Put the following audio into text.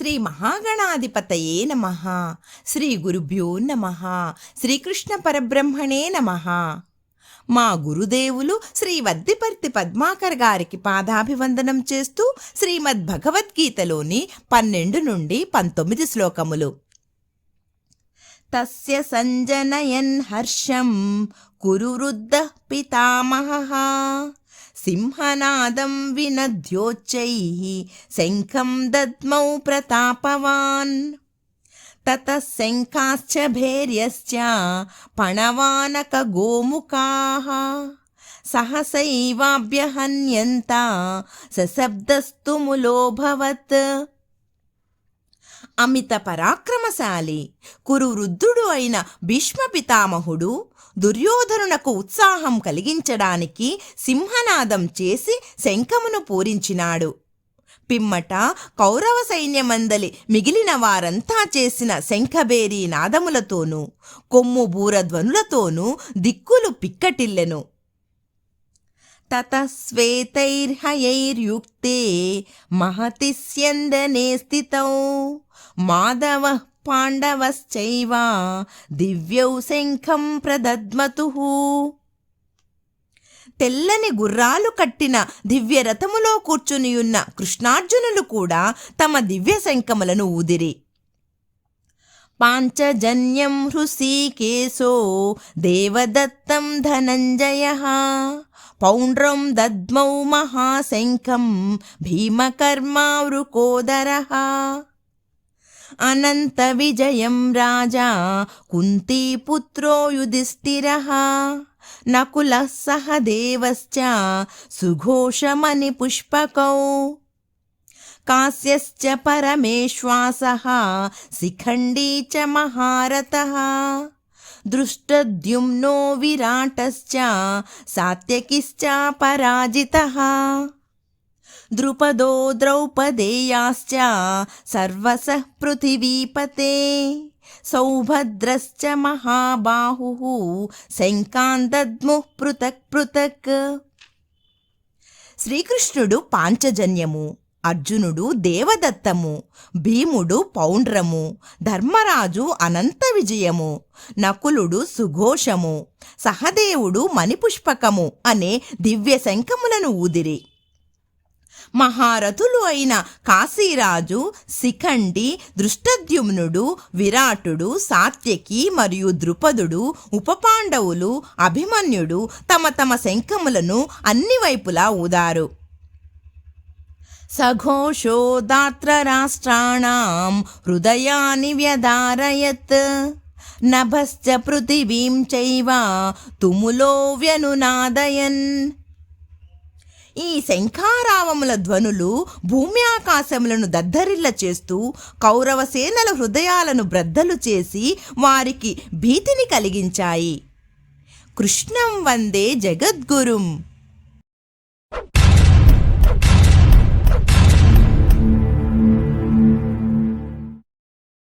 శ్రీ మహాగణాధిపతయే నమ. శ్రీ గురుభ్యో నమ. శ్రీకృష్ణ పరబ్రహ్మణే నమ. మా గురుదేవులు శ్రీ వద్దిపర్తి పద్మాకర్ గారికి పాదాభివందనం చేస్తూ శ్రీమద్ భగవద్గీతలోని పన్నెండు నుండి పంతొమ్మిది శ్లోకములు. తస్య సంజనయన్ హర్షం కురు వృద్ధ పితామహ. సింహనాదం వినద్యోచ్చై శంఖం దద్మౌ ప్రతాపవాన్ తత శంఖాశ్చ భేర్యశ్చ పణవానక గోముఖాः సహసైవాభ్యహన్యంత సశబ్దస్తు ములోభవత్ అమిత పరాక్రమశాలి కురు వృద్ధుడు అయిన భీష్మ పితామహుడు దుర్యోధనునకు ఉత్సాహం కలిగించడానికి సింహనాదం చేసి శంఖమును పూరించినాడు. పిమ్మట కౌరవ సైన్యమందలి మిగిలిన వారంతా చేసిన శంఖబేరీ నాదములతోనూ కొమ్ము బూరధ్వనులతోనూ దిక్కులు పిక్కటిల్లెను. తతశ్వేతైర్హయైర్యుక్తే మహతి స్యందనే స్థితౌ మాధవ పాండవశ్చైవ దివ్యౌ శంఖం ప్రదద్మతు తెల్లని గుర్రాలు కట్టిన దివ్యరథములో కూర్చునియున్న కృష్ణార్జునులు కూడా తమ దివ్య శంఖములను ఊదిరి. పాంచజన్యం హృషీకేశో దేవదత్తం ధనంజయ పౌండ్రం దద్మౌ మహాశంఖం భీమకర్మావృకోదర అనంత విజయం రాజా కుంతీపుత్రో యుధిష్ఠిర నకుల సహ దేవశ్చ సుఘోషమణి పుష్పకౌ కాశ్యశ్చ పరమేశ్వాసः శిఖండీ చ మహారథः దృష్టద్యుమ్నో విరాటశ్చ సాత్యకిశ్చ పరాజితः ద్రుపదో ద్రౌపదేయాశ్చ సర్వసః పృథివీపతే సౌభద్రశ్చ మహాబాహుः శంఖాన్ దద్ముః పృథక్ పృథక్ శ్రీకృష్ణుడు పాంచజన్యము అర్జునుడు దేవదత్తము భీముడు పౌండ్రము ధర్మరాజు అనంత విజయము నకులుడు సుఘోషము సహదేవుడు మణిపుష్పకము అనే దివ్య శంఖములను ఊదిరి. మహారథులు అయిన కాశీరాజు శిఖండి దృష్టద్యుమ్నుడు విరాటుడు సాత్యకి మరియు ద్రుపదుడు ఉపపాండవులు అభిమన్యుడు తమ తమ శంఖములను అన్ని వైపులా ఊదారు. సఘోషోదాత్ర దాత్రరాష్ట్రాణం హృదయాన్ని వ్యదారయత్ నభశ్చ పృథివీం చైవ తుములో వ్యనునాదయన్. ఈ శంఖారావముల ధ్వనులు భూమి ఆకాశములను దద్దరిల్ల చేస్తూ కౌరవ సేనల హృదయాలను బ్రద్దలు చేసి వారికి భీతిని కలిగించాయి. కృష్ణం వందే జగద్గురుం.